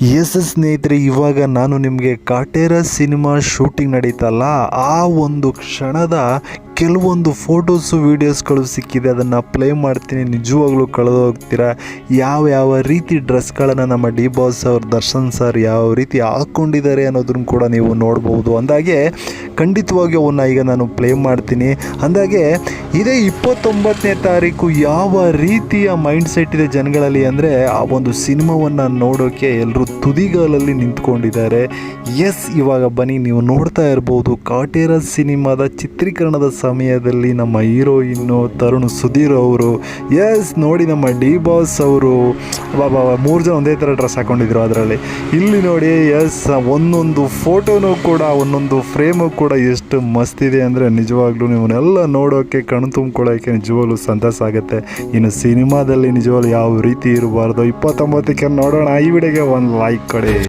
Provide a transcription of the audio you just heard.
S ಸ್ನೇಹಿತರೆ ಇವಾಗ ನಾನು ನಿಮಗೆ ಕಾಟೇರ ಸಿನಿಮಾ ಶೂಟಿಂಗ್ ನಡೀತಲ್ಲ ಆ ಒಂದು ಕ್ಷಣದ ಕೆಲವೊಂದು ಫೋಟೋಸು, ವೀಡಿಯೋಸ್ಗಳು ಸಿಕ್ಕಿದೆ, ಅದನ್ನು ಪ್ಲೇ ಮಾಡ್ತೀನಿ. ನಿಜವಾಗ್ಲೂ ಕಳೆದು ಹೋಗ್ತೀರಾ? ಯಾವ ಯಾವ ರೀತಿ ಡ್ರೆಸ್ಗಳನ್ನು ನಮ್ಮ ಡಿ ಬಾಸ್ ಅವ್ರ ದರ್ಶನ್ ಸರ್ ಯಾವ ರೀತಿ ಹಾಕ್ಕೊಂಡಿದ್ದಾರೆ ಅನ್ನೋದನ್ನು ಕೂಡ ನೀವು ನೋಡ್ಬೋದು. ಅಂದಾಗೆ ಖಂಡಿತವಾಗಿ ಅವನ್ನ ಈಗ ನಾನು ಪ್ಲೇ ಮಾಡ್ತೀನಿ. ಅಂದಾಗೆ ಇದೇ ಇಪ್ಪತ್ತೊಂಬತ್ತನೇ ತಾರೀಕು ಯಾವ ರೀತಿಯ ಮೈಂಡ್ ಸೆಟ್ ಇದೆ ಜನಗಳಲ್ಲಿ ಅಂದರೆ ಆ ಒಂದು ಸಿನಿಮಾವನ್ನು ನೋಡೋಕ್ಕೆ ಎಲ್ಲರೂ ತುದಿಗಾಲಲ್ಲಿ ನಿಂತ್ಕೊಂಡಿದ್ದಾರೆ. ಎಸ್ ಇವಾಗ ಬನ್ನಿ, ನೀವು ನೋಡ್ತಾ ಇರ್ಬೋದು. ಕಾಟೇರ ಸಿನಿಮಾದ ಚಿತ್ರೀಕರಣದ ಸಮಯದಲ್ಲಿ ನಮ್ಮ ಹೀರೋಯಿನ್ನು ತರುಣ್ ಸುಧೀರ್ ಅವರು. ಎಸ್ ನೋಡಿ ನಮ್ಮ ಡಿ ಬಾಸ್ ಅವರು. ಬಾಬಾ ಮೂರು ಜನ ಒಂದೇ ಥರ ಡ್ರೆಸ್ ಹಾಕೊಂಡಿದ್ರು ಅದರಲ್ಲಿ. ಇಲ್ಲಿ ನೋಡಿ ಎಸ್ ಒಂದೊಂದು ಫೋಟೋನು ಕೂಡ, ಒಂದೊಂದು ಫ್ರೇಮು ಕೂಡ ಎಷ್ಟು ಮಸ್ತಿದೆ ಅಂದರೆ ನಿಜವಾಗ್ಲೂ ನಿಮ್ಮನ್ನೆಲ್ಲ ನೋಡೋಕ್ಕೆ ಕಣ್ಣು ತುಂಬ್ಕೊಳ್ಳೋಕ್ಕೆ ನಿಜವಾಗ್ಲೂ ಸಂತಸ ಆಗುತ್ತೆ. ಇನ್ನು ಸಿನಿಮಾದಲ್ಲಿ ನಿಜವಾಗ್ಲೂ ಯಾವ ರೀತಿ ಇರಬಾರ್ದು? ಇಪ್ಪತ್ತೊಂಬತ್ತಕ್ಕೆ ನೋಡೋಣ. ಈ ವಿಡಿಯೋಗೆ ಒಂದು ಲೈಕ್ ಕೊಡಿ.